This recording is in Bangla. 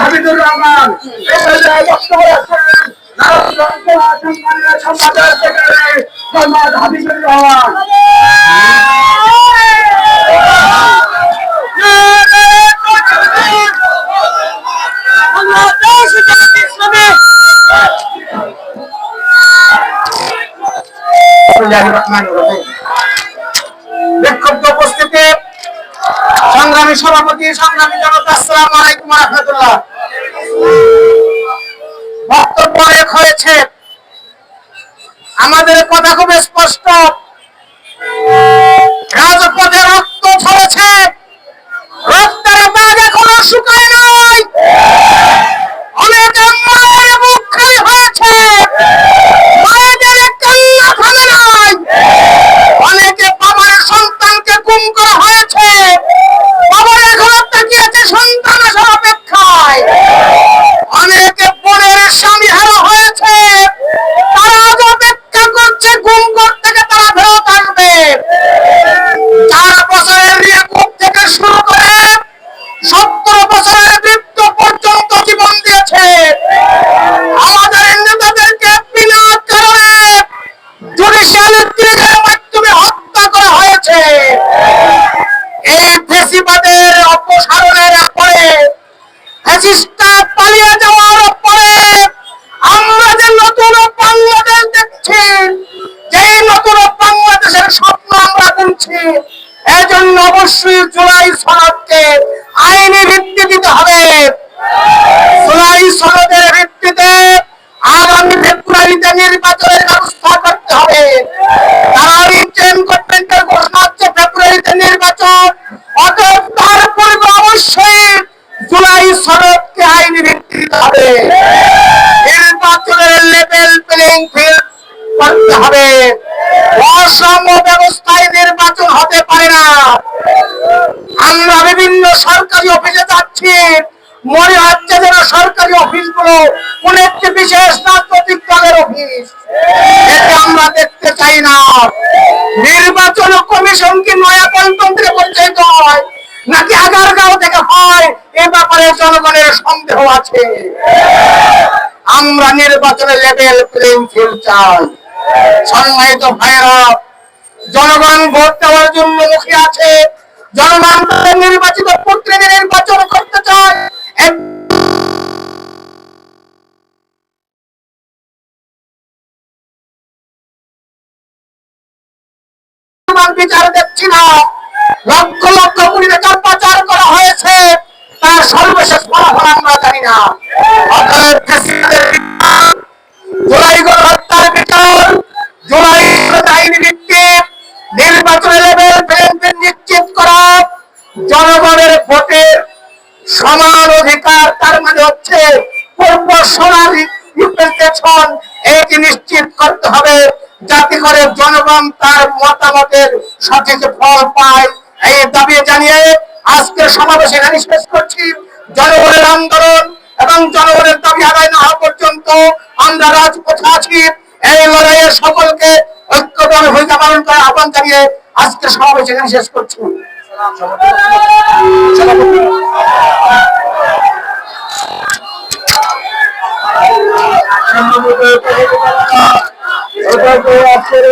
হাবিবুর রহমান বক্তব্য রাখছেন সম্পাদক সেক্রেটারি মোহাম্মদ হাবিবুর রহমান বিক্ষুব্ধ সংগ্রামী সভাপতি সংগ্রামী জনতা আসসালাম আলাইকুম রহমতুল্লাহ। বক্তব্য হয়েছে আমাদের কথা খুব স্পষ্ট। Francis ফিল্ড করতে হবে। অসম ব্যবস্থায় নির্বাচন হতে পারে না। আমরা বিভিন্ন সরকারি অফিসে যাচ্ছি। মনে হচ্ছে যেন সরকারি অফিসগুলো কোন একটি বিশেষ রাজনৈতিক দলের অফিস। এতে আমরা দেখতে চাই না। নির্বাচন কমিশন কি নয়া গণতন্ত্রে পরিচালিত হয়, নাকি আগারগাঁও থেকে হয়? এ ব্যাপারে জনগণের সন্দেহ আছে। আমরা নির্বাচনে লেভেল প্লেইং ফিল্ড চাই। সম্মানিত ভাইরা জনগণ ভোট দেওয়ার জন্য মুখে আছে। জনগণ নির্বাচিত প্রতিনিধি নির্বাচন করতে চায়। বিচার দেখছি না। লক্ষ লক্ষ কোটি টাকা পাচার করা হয়েছে। তার সর্বশেষ ফলাফল আমরা জানি না। অতএব ফ্যাসিস্টদের বিচার, জুলাই গণহত্যার বিচার। জুলাই আইনি ভিত্তিক নির্বাচনের লেভেল প্লেন নিশ্চিত করা। জনগণের ভোটের সমান অধিকার তার মানে নিশ্চিত করতে হবে যাতে জনগণ তার মতামতের সঠিক ফল পায়। এই দাবি জানিয়ে আজকের সমাবেশ এখানে করছি। জনগণের আন্দোলন এবং জনগণের দাবি আদায় না হওয়া পর্যন্ত আমরা রাজপথে আছি। এই লড়াইয়ে সকলকে ঐক্যবদ্ধ ভূমিকা পালন করার আহ্বান জানিয়ে আজকের সমাবেশ এখানে শেষ করছি। আজকের